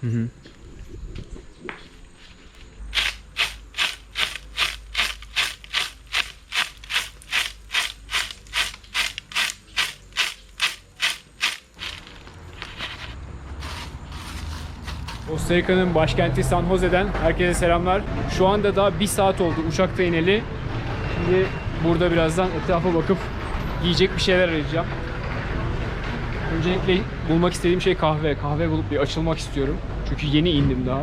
Hı hı. Costa Rica'nın başkenti San Jose'den herkese selamlar. Şu anda daha bir saat oldu uçakta ineli. Şimdi burada birazdan etrafa bakıp yiyecek bir şeyler arayacağım. Öncelikle bulmak istediğim şey kahve. Kahve bulup bir açılmak istiyorum. Çünkü yeni indim daha.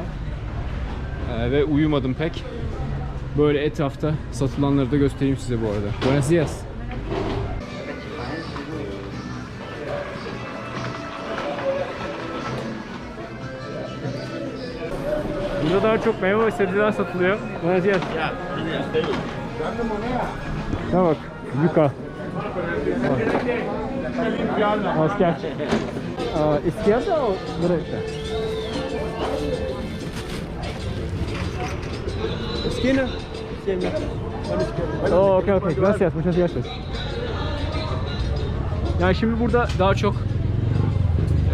Ee, ve uyumadım pek. Böyle etrafta satılanları da göstereyim size bu arada. Buenos dias. Burada daha çok meyve ve sebzeler satılıyor. Buenos dias. Ne bak. Yuka. Asker. İzquierda o derecha? Esquina. Oh, okay, okay. Gracias, muchas gracias. Yani şimdi burada daha çok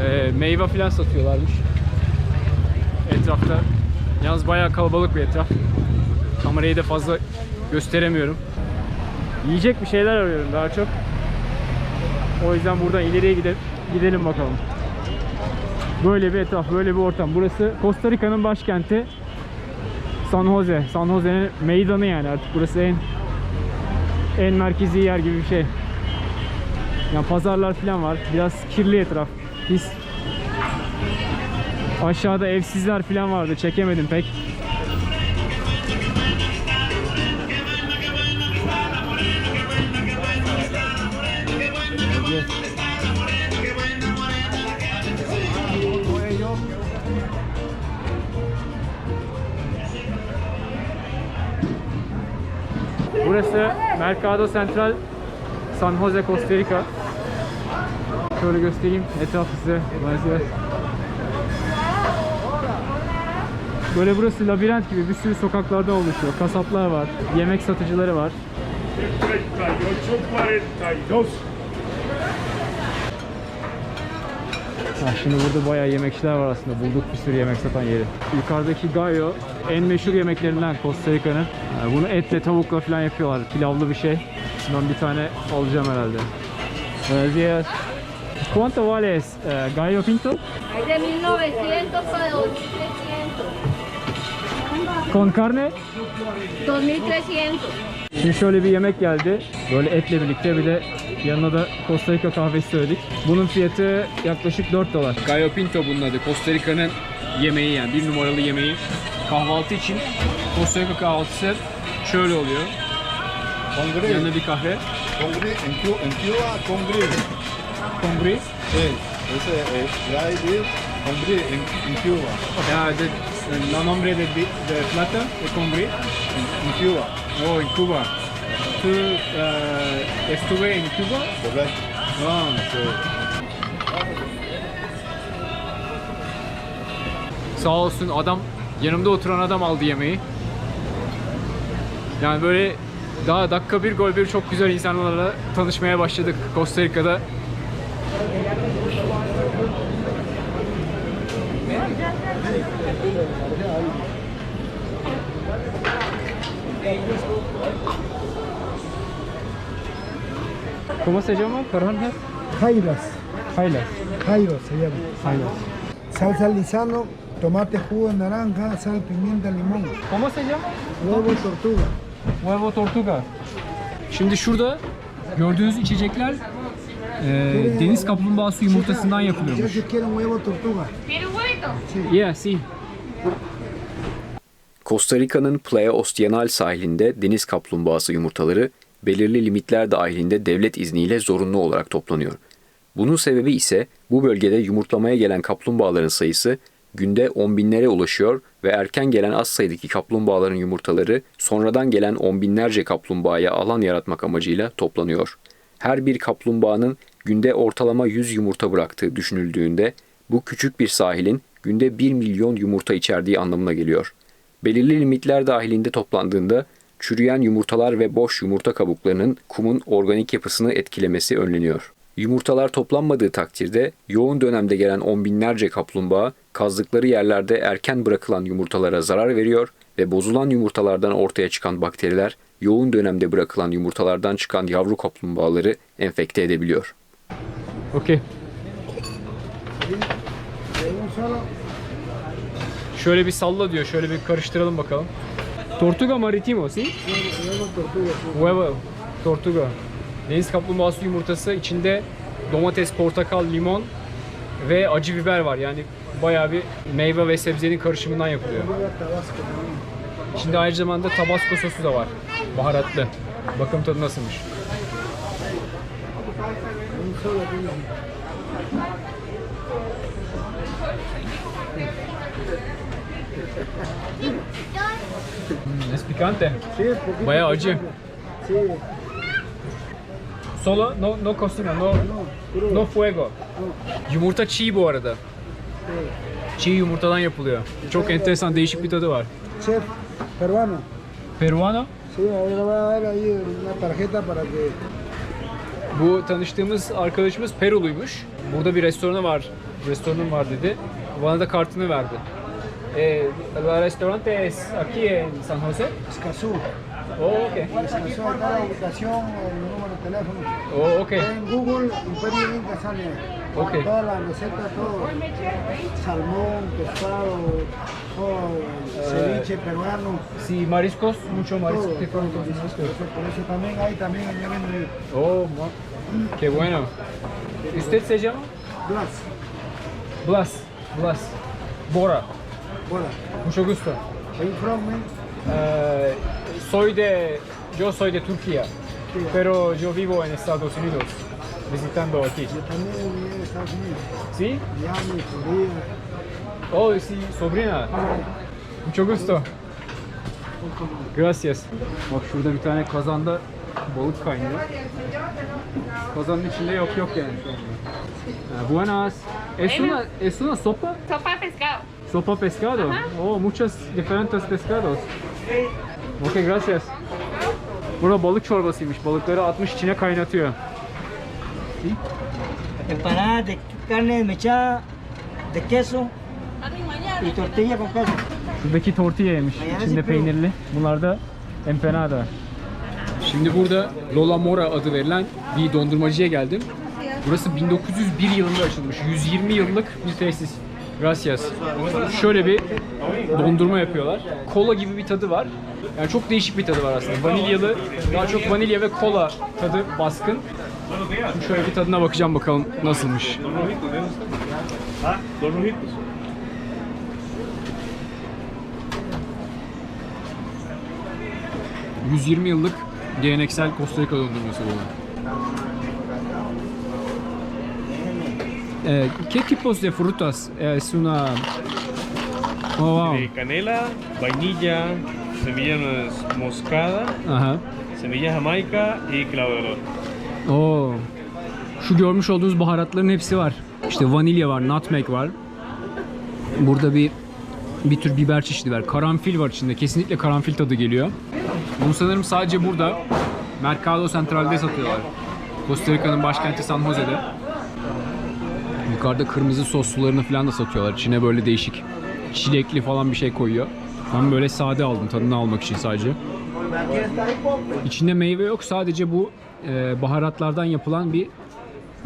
e, meyve falan satıyorlarmış. Etrafta. Yalnız bayağı kalabalık bir etraf. Kamerayı da fazla gösteremiyorum. Yiyecek bir şeyler arıyorum daha çok. O yüzden buradan ileriye gide gidelim bakalım. Böyle bir etraf, böyle bir ortam. Burası Costa Rica'nın başkenti. San Jose. San Jose'nin meydanı yani artık burası en en merkezi yer gibi bir şey. Yani pazarlar falan var. Biraz kirli etraf. Pis. Aşağıda evsizler falan vardı. Çekemedim pek. Burası Mercado Central San Jose, Costa Rica. Şöyle göstereyim etrafı size. Benziyor. Böyle burası labirent gibi bir sürü sokaklarda oluşuyor. Kasaplar var, yemek satıcıları var. Ha, şimdi burada bayağı yemekçiler var aslında. Bulduk bir sürü yemek satan yeri. Yukarıdaki gallo en meşhur yemeklerinden Costa Rica'nın. Yani bunu etle tavukla falan yapıyorlar. Pilavlı bir şey. Ben bir tane alacağım herhalde. Buenos días. ¿Cuánto vale es, eh, gallo pinto? Hay de 1900 para 2300. Con carne? 2300. Şimdi şöyle bir yemek geldi. Böyle etle birlikte bir de yanına da Costa Rica kahvesi söyledik. Bunun fiyatı yaklaşık 4 dolar. Gallo Pinto bunun adı. Costa Rica'nın yemeği yani bir numaralı yemeği. Kahvaltı için Costa Rica kahvaltısı şöyle oluyor. Con Yanına bir kahve. Con grill. En Cuba, en Cuba con grill. Kongri. Sí. Ese es dry beef con grill en, en Cuba. Ya de, la nombre de, de plata de Kongri. En, en Cuba. Oh, en Cuba. Tú eh, estuve en Cuba. Correcto. Ah. Sağ olsun adam yanımda oturan adam aldı yemeği. Yani böyle daha dakika bir gol bir çok güzel insanlarla tanışmaya başladık Costa Rica'da. ¿Cómo se llama? Perdón. Jairas, Haylas. Jairo se llama. Haylas. Salsa lisano, tomate jugo de naranja, sal, pimienta, limón, ¿Cómo se llama? huevo tortuga. Huevo tortuga. Şimdi şurada gördüğünüz içecekler e, deniz kaplumbağası yumurtasından yapılıyormuş. Yeah. Costa Rica'nın Playa Ostienal sahilinde deniz kaplumbağası yumurtaları belirli limitler dahilinde devlet izniyle zorunlu olarak toplanıyor. Bunun sebebi ise bu bölgede yumurtlamaya gelen kaplumbağaların sayısı günde on binlere ulaşıyor ve erken gelen az sayıdaki kaplumbağaların yumurtaları sonradan gelen on binlerce kaplumbağaya alan yaratmak amacıyla toplanıyor. Her bir kaplumbağanın günde ortalama 100 yumurta bıraktığı düşünüldüğünde bu küçük bir sahilin günde 1 milyon yumurta içerdiği anlamına geliyor. Belirli limitler dahilinde toplandığında çürüyen yumurtalar ve boş yumurta kabuklarının kumun organik yapısını etkilemesi önleniyor. Yumurtalar toplanmadığı takdirde yoğun dönemde gelen on binlerce kaplumbağa kazdıkları yerlerde erken bırakılan yumurtalara zarar veriyor ve bozulan yumurtalardan ortaya çıkan bakteriler yoğun dönemde bırakılan yumurtalardan çıkan yavru kaplumbağaları enfekte edebiliyor. Okey. Şöyle bir salla diyor. Şöyle bir karıştıralım bakalım. Tortuga maritimo, si? Huevo. Tortuga. Deniz kaplumbağası yumurtası içinde domates, portakal, limon ve acı biber var. Yani bayağı bir meyve ve sebzenin karışımından yapılıyor. İçinde aynı zamanda tabasco sosu da var. Baharatlı. Bakalım tadı nasılmış. Es picante. Bayağı acı. Solo no no cocina, no no fuego. Yumurta çiğ bu arada. Çiğ yumurtadan yapılıyor. Çok enteresan değişik bir tadı var. Chef peruano. Peruano. Bu tanıştığımız arkadaşımız Peruluymuş. Burada bir restoranı var. Restoranım var dedi. Bana da kartını verdi. Eh, el restaurante es aquí en San José. Escazú. Oh, okay. Escazú, está la ubicación, el número de teléfono. Oh, okay. En Google, Imperio Inca sale Ok. todas las recetas, todo. Salmón, pescado, todo, ceviche peruano. Sí, mariscos, mucho marisco. Todo, ¿Qué todo, todo, mariscos? Por eso también hay también en el Oh, qué bueno. ¿Usted se llama? Blas. Blas. Blas. Bora. Hola. Mucho gusto. Are you from man? Eh, soy de, yo soy de Turquía, pero yo vivo en Estados Unidos, visitando aquí. Yo también viví en Estados Unidos. ¿Sí? Miami, Florida. Oh, sí, sobrina. Mucho gusto. Gracias. Bak şurada bir tane kazanda balık kaynıyor. Kazanın içinde yok yok yani. Ha, buenas. Es una, es una sopa? Sopa de pescado. Sopa pescado. Oh, muchos diferentes pescados. Okay, gracias. Burada balık çorbasıymış. Balıkları atmış içine kaynatıyor. Empanada de carne mechada, de queso y tortilla con queso. Şuradaki tortilla yemiş. İçinde peynirli. Bunlar da empanada. Şimdi burada Lola Mora adı verilen bir dondurmacıya geldim. Burası 1901 yılında açılmış. 120 yıllık bir tesis. Gracias. Şöyle bir dondurma yapıyorlar. Kola gibi bir tadı var. Yani çok değişik bir tadı var aslında. Vanilyalı, daha çok vanilya ve kola tadı baskın. Şimdi şöyle bir tadına bakacağım bakalım nasılmış. ...120 yıllık geleneksel Costa Rica dondurması bu. Eh, ¿Qué tipos de frutas es una... Oh, wow. de canela, vainilla, semilla moscada, Aha. semilla jamaica y clavo de olor. Oo. Şu görmüş olduğunuz baharatların hepsi var. İşte vanilya var, nutmeg var. Burada bir bir tür biber çeşidi var. Karanfil var içinde. Kesinlikle karanfil tadı geliyor. Bunu sanırım sadece burada Mercado Central'de satıyorlar. Costa Rica'nın başkenti San Jose'de. Yukarıda kırmızı soslularını falan da satıyorlar. İçine böyle değişik çilekli falan bir şey koyuyor. Ben böyle sade aldım tadını almak için sadece. İçinde meyve yok. Sadece bu e, baharatlardan yapılan bir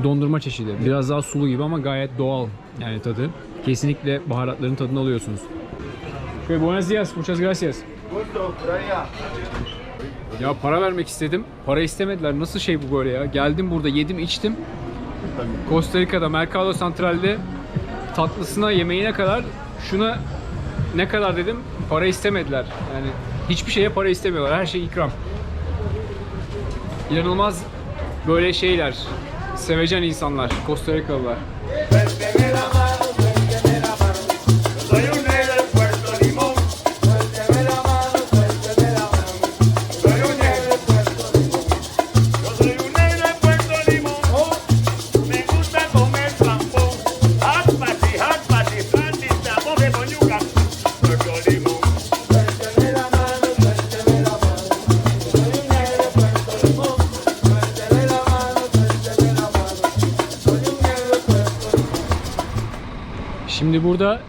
dondurma çeşidi. Biraz daha sulu gibi ama gayet doğal yani tadı. Kesinlikle baharatların tadını alıyorsunuz. Okay, buenos días. Muchas gracias. Ya para vermek istedim. Para istemediler. Nasıl şey bu böyle ya? Geldim burada yedim içtim. Costa Rica'da Mercado Central'de tatlısına yemeğine kadar şuna ne kadar dedim para istemediler. Yani hiçbir şeye para istemiyorlar. Her şey ikram. İnanılmaz böyle şeyler. Sevecen insanlar. Costa Rikalılar. Burada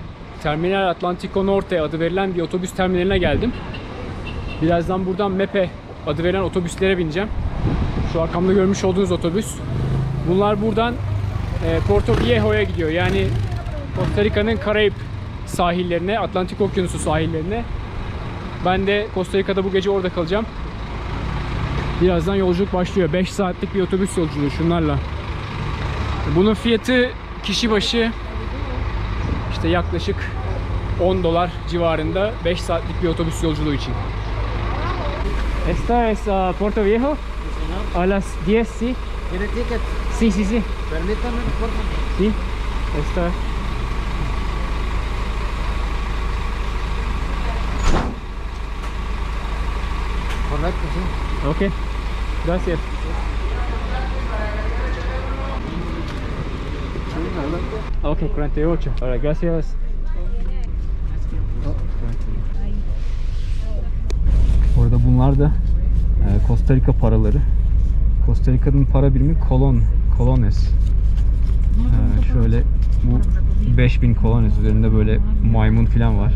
Terminal Atlantico Norte adı verilen bir otobüs terminaline geldim. Birazdan buradan MEPE adı verilen otobüslere bineceğim. Şu arkamda görmüş olduğunuz otobüs. Bunlar buradan e, Porto Viejo'ya gidiyor. Yani Costa Rica'nın Karayip sahillerine, Atlantik Okyanusu sahillerine. Ben de Costa Rica'da bu gece orada kalacağım. Birazdan yolculuk başlıyor. 5 saatlik bir otobüs yolculuğu şunlarla. Bunun fiyatı kişi başı işte yaklaşık 10 dolar civarında 5 saatlik bir otobüs yolculuğu için. Esta es uh, Puerto Viejo a las 10, sí? ¿Quiere ticket? Sí, sí, sí. Permítame, por favor. Sí, esta. Correcto, sí. Ok, gracias. Ok, 48. Ahora, gracias. Orada bunlar da e, Costa Rica paraları. Costa Rica'nın para birimi kolon, kolones. E, şöyle bu 5000 kolones üzerinde böyle maymun falan var.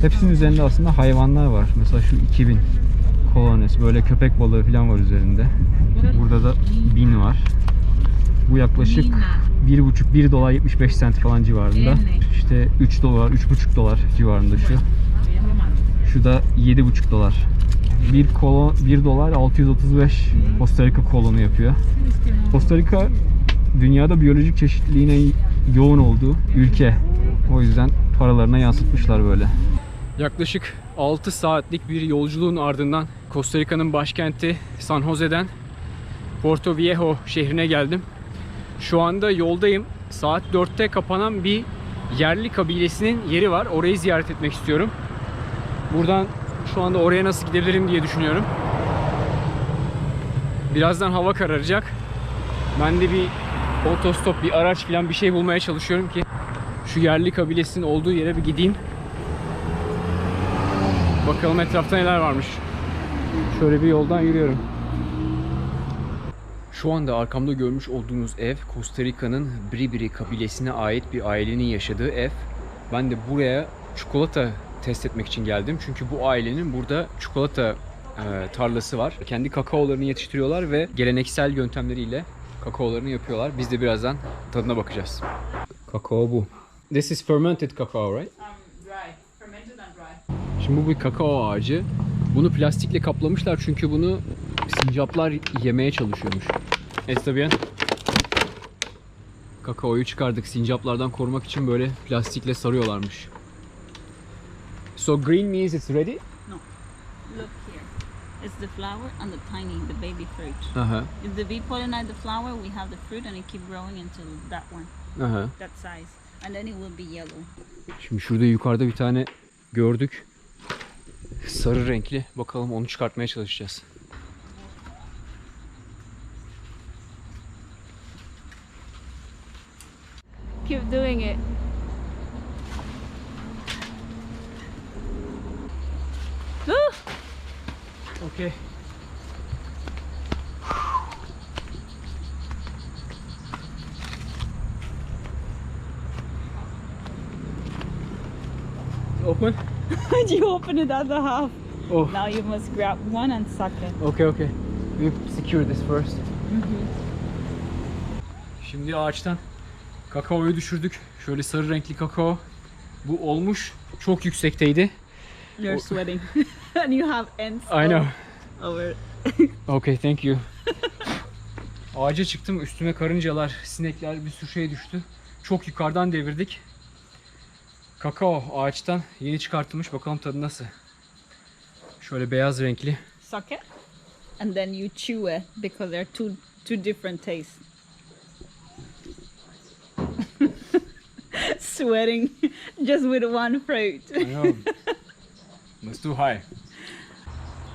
Hepsinin üzerinde aslında hayvanlar var. Mesela şu 2000 kolones böyle köpek balığı falan var üzerinde. Burada da 1000 var. Bu yaklaşık 1,5 1 dolar 75 sent falan civarında. İşte 3 dolar 3,5 dolar civarında şu. Şu da 7,5 dolar. 1 kolon 1 dolar 635 Costa Rica kolonu yapıyor. Costa Rica dünyada biyolojik çeşitliliğine yoğun olduğu ülke. O yüzden paralarına yansıtmışlar böyle. Yaklaşık 6 saatlik bir yolculuğun ardından Costa Rica'nın başkenti San Jose'den Porto Viejo şehrine geldim. Şu anda yoldayım. Saat 4'te kapanan bir yerli kabilesinin yeri var. Orayı ziyaret etmek istiyorum. Buradan şu anda oraya nasıl gidebilirim diye düşünüyorum. Birazdan hava kararacak. Ben de bir otostop, bir araç falan bir şey bulmaya çalışıyorum ki şu yerli kabilesinin olduğu yere bir gideyim. Bakalım etrafta neler varmış. Şöyle bir yoldan yürüyorum. Şu anda arkamda görmüş olduğunuz ev Costa Rica'nın Bribri kabilesine ait bir ailenin yaşadığı ev. Ben de buraya çikolata test etmek için geldim. Çünkü bu ailenin burada çikolata e, tarlası var. Kendi kakaolarını yetiştiriyorlar ve geleneksel yöntemleriyle kakaolarını yapıyorlar. Biz de birazdan tadına bakacağız. Kakao bu. This is fermented cacao, right? Şimdi bu bir kakao ağacı. Bunu plastikle kaplamışlar çünkü bunu sincaplar yemeye çalışıyormuş. Está bien? Kakaoyu çıkardık. Sincaplardan korumak için böyle plastikle sarıyorlarmış. So green means it's ready? Look here. It's the flower and the tiny, the baby fruit. Aha. If the bee pollinate the flower, we have the fruit and it keep growing until that one, Aha. that size. And then it will be yellow. Şimdi şurada yukarıda bir tane gördük. Sarı renkli. Bakalım onu çıkartmaya çalışacağız. Keep doing it. Okay. Open? you open it at the half. Oh, Now you must grab one and suck it. okay okay. We secure this first. Mm-hmm. Şimdi ağaçtan kakaoyu düşürdük. Şöyle sarı renkli kakao. Bu olmuş. Çok yüksekteydi. You're sweating. and you have ants I know. over Okay, thank you. Ağaca çıktım. Üstüme karıncalar, sinekler bir sürü şey düştü. Çok yukarıdan devirdik. Kakao ağaçtan yeni çıkartılmış. Bakalım tadı nasıl. Şöyle beyaz renkli. it. And then you chew it because they're two two different tastes. Sweating just with one fruit. I know. It's too high.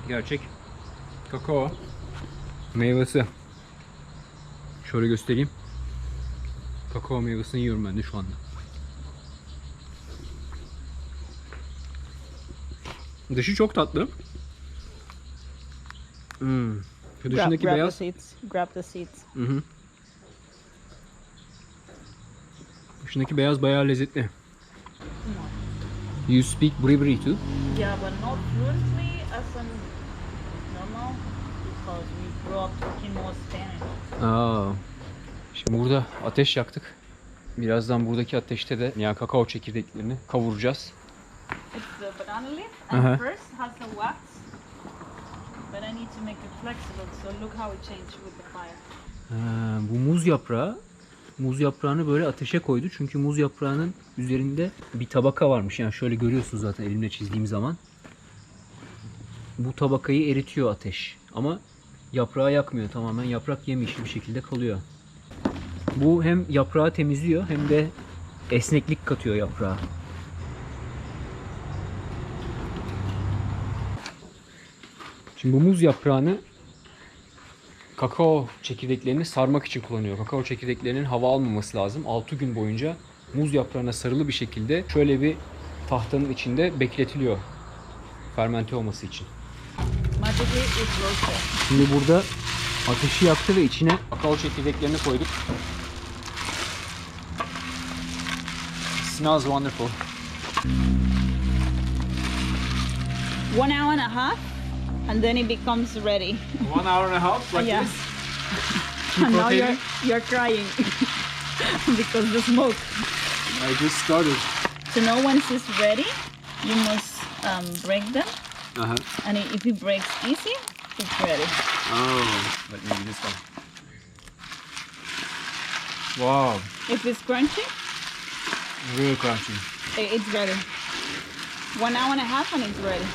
Gerçek kakao meyvesi. Şöyle göstereyim. Kakao meyvesini yiyorum ben de şu anda. Dışı çok tatlı. Hmm. Şu grab, dışındaki grab beyaz. the seeds. Grab the seeds. Hı hı. Dışındaki beyaz bayağı lezzetli. You speak Bribri too? Yeah, but not fluently as in normal because we grew up talking more Spanish. Aa. Şimdi burada ateş yaktık. Birazdan buradaki ateşte de ya kakao çekirdeklerini kavuracağız. It's the banana leaf and Uh-huh. first has a wax. But I need to make it flexible, so look how it changed with the fire. Ha, bu muz yaprağı. Muz yaprağını böyle ateşe koydu. Çünkü muz yaprağının üzerinde bir tabaka varmış. Yani şöyle görüyorsunuz zaten elimle çizdiğim zaman. Bu tabakayı eritiyor ateş. Ama yaprağı yakmıyor. Tamamen yaprak yemişli bir şekilde kalıyor. Bu hem yaprağı temizliyor hem de esneklik katıyor yaprağa. Şimdi bu muz yaprağını kakao çekirdeklerini sarmak için kullanıyor. Kakao çekirdeklerinin hava almaması lazım. 6 gün boyunca muz yaprağına sarılı bir şekilde şöyle bir tahtanın içinde bekletiliyor. Fermente olması için. Şimdi burada ateşi yaktı ve içine kakao çekirdeklerini koyduk. Smells wonderful. One hour and a half, and then it becomes ready. One hour and a half like Yeah. this. And now you're you're crying because the smoke. I just started. So now once it's ready, you must um, break them, Uh-huh. and if it breaks easy, it's ready. Oh, let me do this one. Wow, If it's crunchy, real crunchy. it's ready. One hour and a half, and it's ready.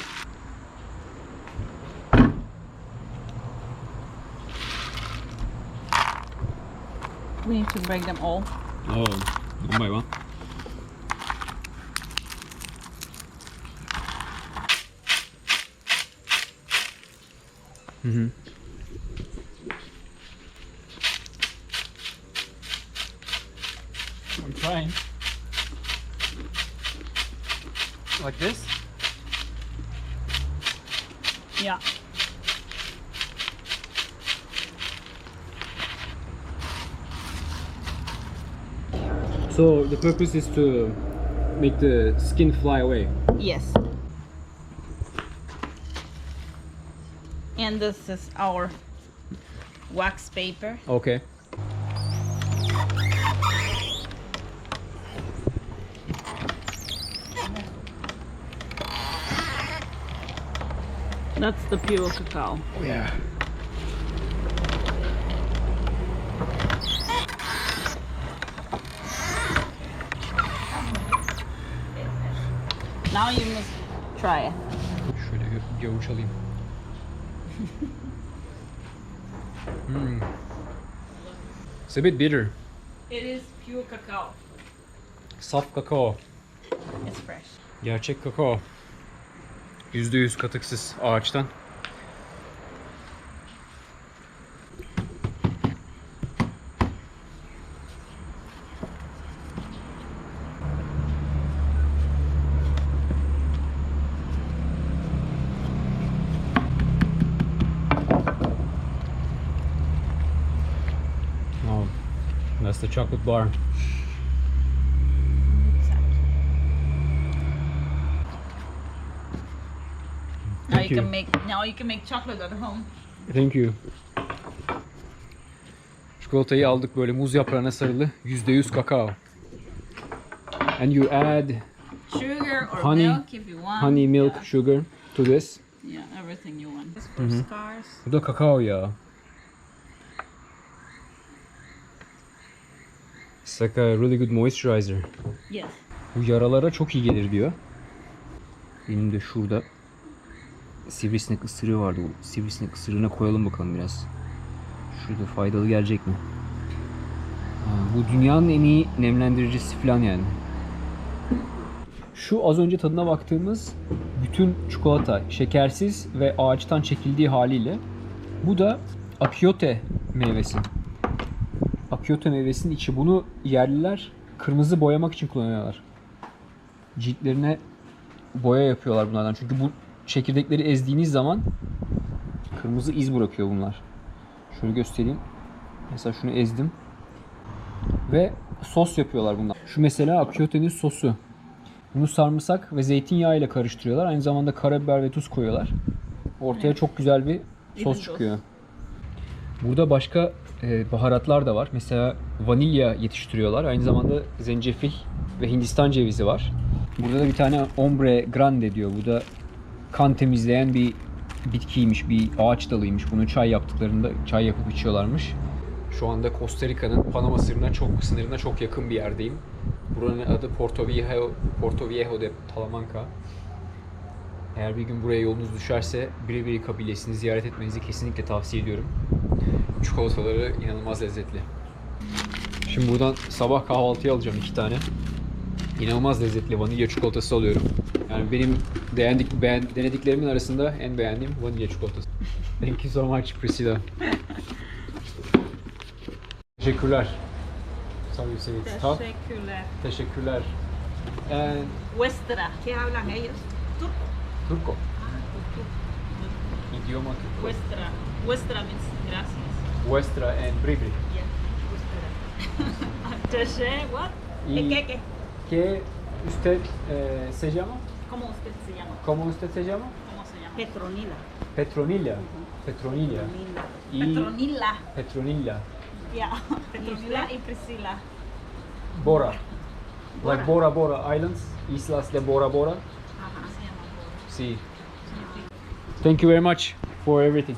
We need to break them all. Oh, one by one. Mm-hmm. I'm trying. Like this? Yeah. So the purpose is to make the skin fly away. Yes. And this is our wax paper. Okay. That's the pure cacao. Yeah. Now you must try it. Şöyle bir yavuç alayım. Hmm. It's a bit bitter. It is pure cacao. Saf kakao. It's fresh. Gerçek kakao. %100 katıksız ağaçtan. Oh, that's the chocolate bar. Now Thank you, you. can make now you can make chocolate at home. Thank you. Çikolatayı aldık böyle muz yaprağına sarılı. %100 kakao. And you add Sugar or Honey- milk if you want. honey, milk, Yeah, sugar to this. yeah everything you want. It's for Mhm. scars. Bu da kakao yağı. It's like a really good moisturizer. Yes. Bu yaralara çok iyi gelir diyor. Benim de şurada sivrisinek ısırığı vardı. Bu sivrisinek ısırığına koyalım bakalım biraz. Şurada faydalı gelecek mi? Ha, bu dünyanın en iyi nemlendiricisi falan yani. Şu az önce tadına baktığımız bütün çikolata şekersiz ve ağaçtan çekildiği haliyle. Bu da akiote meyvesi. Akiote meyvesinin içi. Bunu yerliler kırmızı boyamak için kullanıyorlar ciltlerine boya yapıyorlar bunlardan. Çünkü bu çekirdekleri ezdiğiniz zaman kırmızı iz bırakıyor bunlar. Şöyle göstereyim. Mesela şunu ezdim. Ve sos yapıyorlar bunlar. Şu mesela akiotenin sosu. Bunu sarımsak ve zeytinyağı ile karıştırıyorlar. Aynı zamanda karabiber ve tuz koyuyorlar. Ortaya çok güzel bir sos çıkıyor. Burada başka e, baharatlar da var. Mesela vanilya yetiştiriyorlar. Aynı zamanda zencefil ve hindistan cevizi var. Burada da bir tane ombre grande diyor. Bu da kan temizleyen bir bitkiymiş, bir ağaç dalıymış. Bunu çay yaptıklarında çay yapıp içiyorlarmış. Şu anda Costa Rica'nın Panama sınırına çok sınırına çok yakın bir yerdeyim. Buranın adı Porto Viejo, Porto Viejo de Talamanca. Eğer bir gün buraya yolunuz düşerse Biribiri kabilesini ziyaret etmenizi kesinlikle tavsiye ediyorum. Çikolataları inanılmaz lezzetli. Şimdi buradan sabah kahvaltıya alacağım iki tane. İnanılmaz lezzetli vanilya çikolatası alıyorum. Yani benim beğendik, beğen, denediklerimin arasında en beğendiğim vanilya çikolatası. Thank you so much Priscilla. Teşekkürler. Sorry you say it's tough. Teşekkürler. Teşekkürler. And Vuestra. ¿Qué hablan ellos? Turco. Turco. Idioma Turco. Vuestra. Vuestra means gracias. Vuestra and Bribri. Yeah. Vuestra. Teşe, what? Y- ¿Qué, qué? Que usted eh, se llama? ¿Cómo usted se llama? ¿Cómo usted se llama? ¿Cómo se llama? Petronila. Petronilla. Petronilla. Y Petronila. Petronilla. Yeah. Petronila y Priscila. Bora. Like Bora Bora Islands. Islas de Bora Bora. Ajá. Se llama Bora. Sí. Thank you very much for everything.